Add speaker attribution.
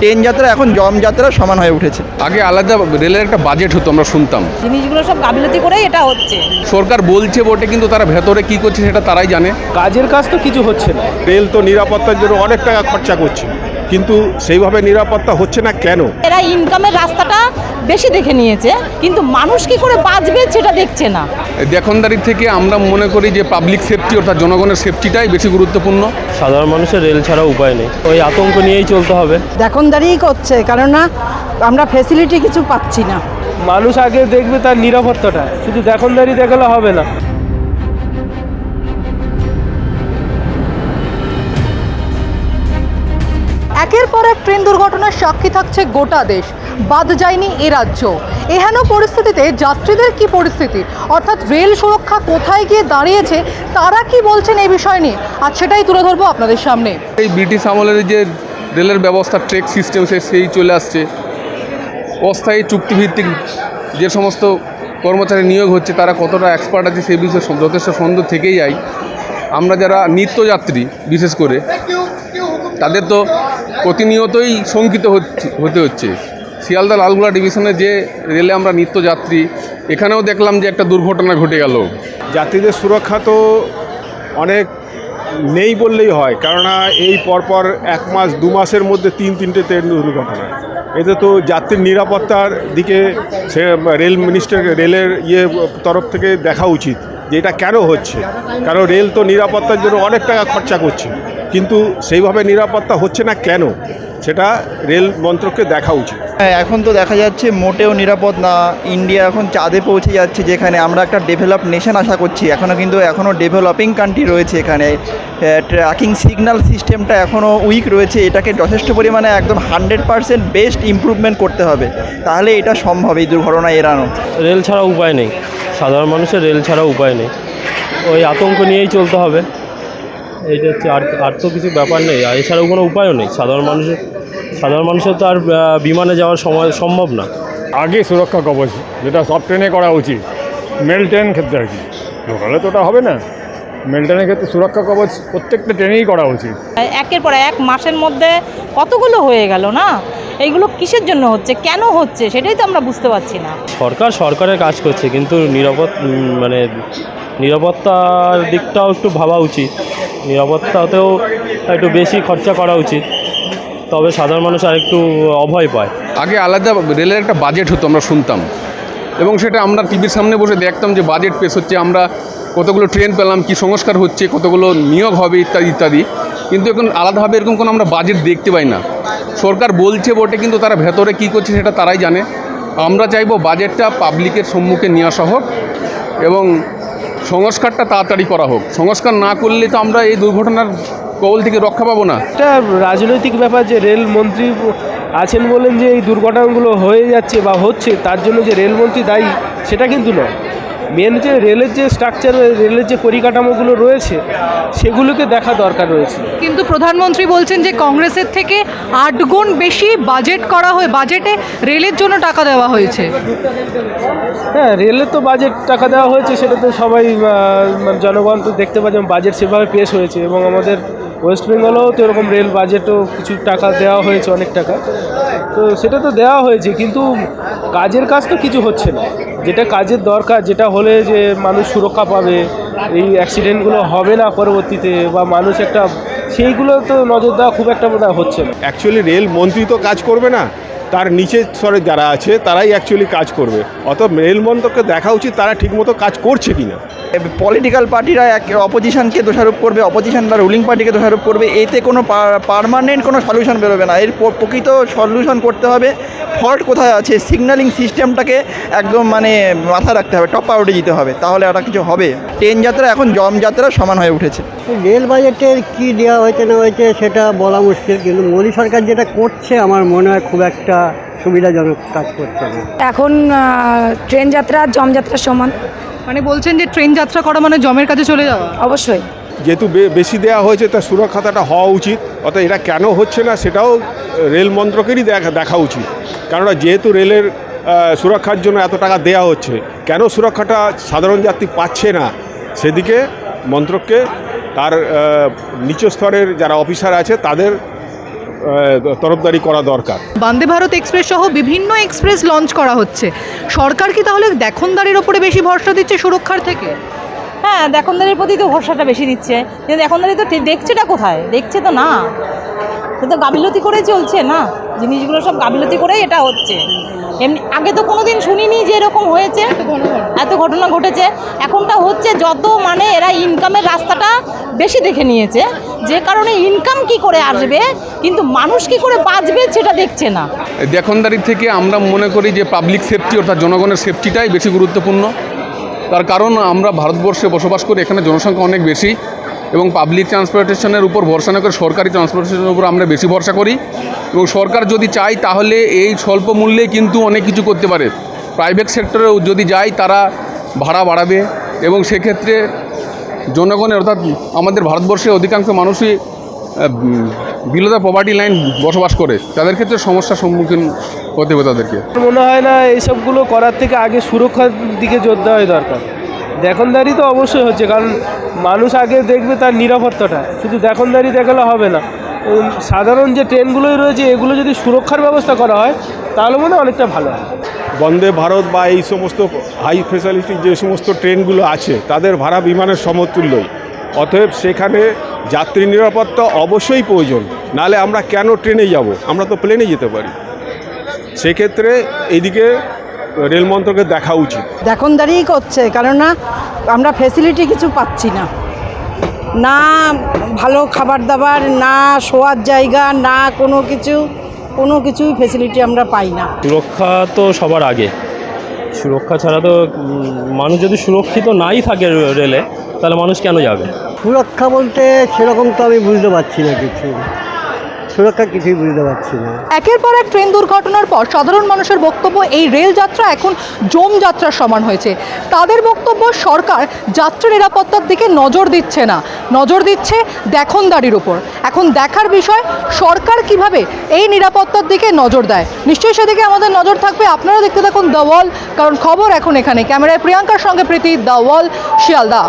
Speaker 1: Train যাত্রা এখন জম যাত্রা সমান হয়ে উঠেছে।
Speaker 2: আগে আলাদা রেলের একটা বাজেট হতো আমরা শুনতাম।
Speaker 3: জিনিসগুলো সব গাফিলতি করেই এটা হচ্ছে।
Speaker 2: সরকার বলছে বটে কিন্তু তারা ভেতরে কি করছে সেটা তারাই জানে।
Speaker 4: কাজের কাজ তো কিছু হচ্ছে না।
Speaker 5: রেল তো নিরাপত্তার জন্য অনেক টাকা খরচা করছে। কিন্তু সেইভাবে নিরাপত্তা হচ্ছে না কেন?
Speaker 3: এরা ইনকামের রাস্তাটা বেশি দেখে নিয়েছে কিন্তু মানুষ কি করে বাঁচবে সেটা দেখছে না।
Speaker 2: দেখনদারি থেকে আমরা মনে করি যে পাবলিক সেফটি অর্থাৎ জনগণের সেফটিটাই বেশি গুরুত্বপূর্ণ।
Speaker 4: সাধারণ মানুষের রেল ছাড়া উপায় নেই। ওই আতঙ্ক নিয়েই চলতে হবে।
Speaker 6: এখন দাঁড়িয়েই করছে কেননা আমরা ফেসিলিটি কিছু পাচ্ছি না।
Speaker 4: মানুষ আগে দেখবে তার নিরাপত্তাটা শুধু দেখনদারি দেখালে হবে না।
Speaker 7: একের পর এক ট্রেন দুর্ঘটনার সাক্ষী থাকছে গোটা দেশ। বাদ যায়নি এ রাজ্য। এহেন পরিস্থিতিতে যাত্রীদের কি পরিস্থিতি? অর্থাৎ রেল সুরক্ষা কোথায় গিয়ে দাঁড়িয়েছে, তারা কি বলছেন এই বিষয় নিয়ে? আর সেটাই তুলে ধরবো আপনাদের সামনে।
Speaker 2: এই ব্রিটিশ আমলের যে রেলের ব্যবস্থা, ট্রেক সিস্টেম সে সেই চলে আসছে। অস্থায়ী চুক্তিভিত্তিক যে সমস্ত কর্মচারী নিয়োগ হচ্ছে, তারা কতটা এক্সপার্ট আছে সেই বিষয়ে যথেষ্ট সন্দেহ থেকেই যায়। আমরা যারা নিত্যযাত্রী, বিশেষ করে, তাদের তো প্রতিনিয়তই শঙ্কিত হতে হচ্ছে। শিয়ালদা লালগোলা ডিভিশনে যে রেলে আমরা নিত্যযাত্রী, এখানেও দেখলাম যে একটা দুর্ঘটনা ঘটে গেল।
Speaker 5: যাত্রীদের সুরক্ষা তো অনেক নেই বললেই হয়, কেননা এই পরপর এক মাস, দু মাসের মধ্যে তিন, তিনটে ট্রেন দুর্ঘটনা। এতে তো যাত্রীর নিরাপত্তার দিকে সে রেল মিনিস্টার, রেলের ইয়ে তরফ থেকে দেখা উচিত যে এটা কেন হচ্ছে। কারণ রেল তো নিরাপত্তার জন্য অনেক টাকা খরচা করছে। কিন্তু সেইভাবে নিরাপত্তা হচ্ছে না কেন? সেটা রেল মন্ত্রককে দেখা উচিত।
Speaker 1: হ্যাঁ, এখন তো দেখা যাচ্ছে মোটেও নিরাপদ না। ইন্ডিয়া এখন চাঁদে পৌঁছে যাচ্ছে যেখানে আমরা একটা ডেভেলপ নেশন আশা করছি। এখনও কিন্তু এখনও ডেভেলপিং কান্ট্রি রয়েছে এখানে। ট্র্যাকিং সিগন্যাল সিস্টেমটা এখনও উইক রয়েছে। এটাকে যথেষ্ট পরিমাণে একদম হান্ড্রেড পারসেন্ট বেস্ট ইমপ্রুভমেন্ট করতে হবে। তাহলে এটা সম্ভব এই দুর্ঘটনা এড়ানো।
Speaker 4: রেল ছাড়া উপায় নেই। সাধারণ মানুষের রেল ছাড়া উপায় নেই। ওই আতঙ্ক নিয়েই চলতে হবে। এইটা হচ্ছে আর আর তো কিছু ব্যাপার নেই। আর এছাড়াও কোনো উপায়ও নেই। সাধারণ মানুষের সাধারণ মানুষের তো আর বিমানে যাওয়ার সময় সম্ভব না।
Speaker 8: আগে সুরক্ষা কবচ যেটা সব ট্রেনে করা উচিত। মেল ট্রেন ক্ষেত্রে আর কি। লোকালে তো ওটা হবে না। মেল ট্রেনের ক্ষেত্রে সুরক্ষা কবচ প্রত্যেকটা ট্রেনেই করা উচিত।
Speaker 3: একের পর এক মাসের মধ্যে কতগুলো হয়ে গেল না? এইগুলো কিসের জন্য হচ্ছে? কেন হচ্ছে? সেটাই তো আমরা বুঝতে পারছি না।
Speaker 4: সরকার সরকারের কাজ করছে কিন্তু নিরাপদ মানে নিরাপত্তার দিকটাও একটু ভাবা উচিত। নিরাপত্তাতেও একটু বেশি খরচা করা উচিত, তবে সাধারণ মানুষ আর একটু অভয় পায়।
Speaker 2: আগে আলাদা রেলের একটা বাজেট হতো, আমরা শুনতাম। এবং সেটা আমরা টিভির সামনে বসে দেখতাম যে বাজেট পেশ হচ্ছে, আমরা কতগুলো ট্রেন পেলাম, কি সংস্কার হচ্ছে, কতগুলো নিয়োগ হবে, ইত্যাদি ইত্যাদি। কিন্তু এখন আলাদাভাবে এরকম কোনো আমরা বাজেট দেখতে পাই না। সরকার বলছে বটে, কিন্তু তারা ভেতরে কি করছে সেটা তারাই জানে। আমরা চাইব বাজেটটা পাবলিকের সম্মুখে নিয়ে আসা হোক, এবং সংস্কারটা তাড়াতাড়ি করা হোক। সংস্কার না করলে তো আমরা এই দুর্ঘটনার কবল থেকে রক্ষা পাবো না।
Speaker 4: এটা রাজনৈতিক ব্যাপার যে রেলমন্ত্রী আছেন বলেন যে এই দুর্ঘটনাগুলো হয়ে যাচ্ছে বা হচ্ছে, তার জন্য যে রেলমন্ত্রী দায়ী, সেটা কিন্তু নয়। মেন যে রেলের যে স্ট্রাকচার রেলের যে পরিকাঠামোগুলো রয়েছে সেগুলোকে দেখা দরকার রয়েছে।
Speaker 7: কিন্তু প্রধানমন্ত্রী বলছেন যে কংগ্রেসের থেকে আট গুণ বেশি বাজেট করা হয় বাজেটে রেলের জন্য টাকা দেওয়া হয়েছে।
Speaker 4: হ্যাঁ রেলের তো বাজেট টাকা দেওয়া হয়েছে সেটা তো সবাই জনগণ তো দেখতে পাচ্ছেন বাজেট সেভাবে পেশ হয়েছে এবং আমাদের ওয়েস্ট বেঙ্গলেও তো এরকম রেল বাজেটও কিছু টাকা দেওয়া হয়েছে, অনেক টাকা। তো সেটা তো দেওয়া হয়েছে, কিন্তু কাজের কাজ তো কিছু হচ্ছে না। যেটা কাজের দরকার, যেটা হলে যে মানুষ সুরক্ষা পাবে, এই অ্যাক্সিডেন্টগুলো হবে না পরবর্তীতে, বা মানুষ একটা সেইগুলো তো নজর দেওয়া খুব একটা বোধহয় হচ্ছে না।
Speaker 5: অ্যাকচুয়ালি রেল মন্ত্রী তো কাজ করবে না। তার নিচের স্তরে যারা আছে তারাই অ্যাকচুয়ালি কাজ করবে। অত রেল মন্ত্রককে দেখা উচিত তারা ঠিকমতো কাজ করছে কি না
Speaker 1: পলিটিক্যাল পার্টিরা এক অপোজিশনকে দোষারোপ করবে অপোজিশন বা রুলিং পার্টিকে দোষারোপ করবে এতে কোনো পারমানেন্ট কোনো সলিউশন বেরোবে না। এর প্রকৃত সলিউশন করতে হবে ফল্ট কোথায় আছে সিগন্যালিং সিস্টেমটাকে একদম মানে মাথায় রাখতে হবে টপ আউটে দিতে হবে তাহলে একটা কিছু হবে। ট্রেন যাত্রা এখন জম যাত্রা সমান হয়ে উঠেছে।
Speaker 6: রেল বাজেটের কী দেওয়া হয়েছে না হয়েছে সেটা বলা মুশকিল কিন্তু মোদী সরকার যেটা করছে আমার মনে হয় খুব একটা সুবিধাজনক কাজ করছে না।
Speaker 9: এখন ট্রেন যাত্রা আর জম যাত্রার সমান।
Speaker 7: মানে বলছেন যে ট্রেন যাত্রা করা মানে জমের কাছে চলে যাওয়া।
Speaker 9: অবশ্যই।
Speaker 5: যেহেতু বে- বেশি দেওয়া হয়েছে তার সুরক্ষাটা হওয়া উচিত। অর্থাৎ এটা কেন হচ্ছে না সেটাও রেল মন্ত্রকেরই দেখা দেখা উচিত। কেননা যেহেতু রেলের সুরক্ষার জন্য এত টাকা দেওয়া হচ্ছে কেন সুরক্ষাটা সাধারণ যাত্রী পাচ্ছে না? সেদিকে মন্ত্রককে তার নিচু স্তরের যারা অফিসার আছে তাদের তরফদারি করা দরকার।
Speaker 7: বন্দে ভারত এক্সপ্রেস সহ বিভিন্ন এক্সপ্রেস লঞ্চ করা হচ্ছে। সরকার কি তাহলে দেখনদারির ওপরে বেশি ভরসা দিচ্ছে সুরক্ষার থেকে?
Speaker 3: হ্যাঁ দেখনদারির প্রতি তো ভরসাটা বেশি দিচ্ছে। কিন্তু দেখনদারি তো দেখছেটা কোথায়? দেখছে তো না। তো গাফিলতি করে চলছে না? জিনিসগুলো সব গাফিলতি করেই এটা হচ্ছে। এমনি, আগে তো কোনোদিন শুনিনি যে এরকম হয়েছে। এত ঘটনা ঘটেছে। এখনটা হচ্ছে যত মানে এরা ইনকামের রাস্তাটা বেশি দেখে নিয়েছে। যে কারণে ইনকাম কি করে আসবে, কিন্তু মানুষ কি করে বাঁচবে সেটা দেখছে না।
Speaker 2: দেখনদারি থেকে আমরা মনে করি যে পাবলিক সেফটি অর্থাৎ জনগণের সেফটিটাই বেশি গুরুত্বপূর্ণ। তার কারণ আমরা ভারতবর্ষে বসবাস করি, এখানে জনসংখ্যা অনেক বেশি। এবং পাবলিক ট্রান্সপোর্টেশনের উপর ভরসা না করে সরকারি ট্রান্সপোর্টেশনের উপর আমরা বেশি ভরসা করি। এবং সরকার যদি চাই তাহলে এই স্বল্প মূল্যে কিন্তু অনেক কিছু করতে পারে। প্রাইভেট সেক্টরেও যদি যায় তারা ভাড়া বাড়াবে এবং সেক্ষেত্রে জনগণের অর্থাৎ আমাদের ভারতবর্ষের অধিকাংশ মানুষই বিলো দ্য পভার্টি লাইন বসবাস করে। তাদের ক্ষেত্রে সমস্যার সম্মুখীন হতে হবে তাদেরকে।
Speaker 4: মনে হয় না এইসবগুলো করার থেকে আগে সুরক্ষার দিকে জোর দেওয়াই দরকার। দেখনদারি তো অবশ্যই হচ্ছে, কারণ মানুষ আগে দেখবে তার নিরাপত্তাটা। শুধু দেখনদারি দেখালে হবে না। সাধারণ যে ট্রেনগুলোই রয়েছে, এগুলো যদি সুরক্ষার ব্যবস্থা করা হয়, তাহলে মনে অনেকটা ভালো হয়।
Speaker 5: বন্দে ভারত বা এই সমস্ত হাই ফেসিলিটি যে সমস্ত ট্রেনগুলো আছে, তাদের ভাড়া বিমানের সমতুল্যই। অতএব সেখানে যাত্রী নিরাপত্তা অবশ্যই প্রয়োজন। নালে আমরা কেন ট্রেনে যাব? আমরা তো প্লেনে যেতে পারি। সেক্ষেত্রে এইদিকে রেল মন্ত্রকে দেখা উচিত।
Speaker 9: দেখনদারিই করছে কেননা আমরা ফেসিলিটি কিছু পাচ্ছি না। না ভালো খাবার দাবার না শোয়ার জায়গা না কোনো কিছু কোনো কিছুই ফেসিলিটি আমরা পাই না।
Speaker 10: সুরক্ষা তো সবার আগে। সুরক্ষা ছাড়া তো মানুষ যদি সুরক্ষিত নাই থাকে রেলে তাহলে মানুষ কেন যাবে?
Speaker 6: সুরক্ষা বলতে সেরকম তো আমি বুঝতে পারছি না কিছু। সুরক্ষা কিছুই বুঝতে পারছি না।
Speaker 7: একের পর এক ট্রেন দুর্ঘটনার পর সাধারণ মানুষের বক্তব্য, এই রেল যাত্রা এখন জম যাত্রার সমান হয়েছে। তাদের বক্তব্য, সরকার যাত্রী নিরাপত্তার দিকে নজর দিচ্ছে না। নজর দিচ্ছে দেখনদারির উপর। এখন দেখার বিষয়, সরকার কীভাবে এই নিরাপত্তার দিকে নজর দেয়? নিশ্চয়ই সেদিকে আমাদের নজর থাকবে। আপনারা দেখতে থাকুন দ্য ওয়াল, কারণ খবর এখন এখানে। ক্যামেরায় প্রিয়াঙ্কার সঙ্গে প্রীতি, দ্য ওয়াল, শিয়ালদা।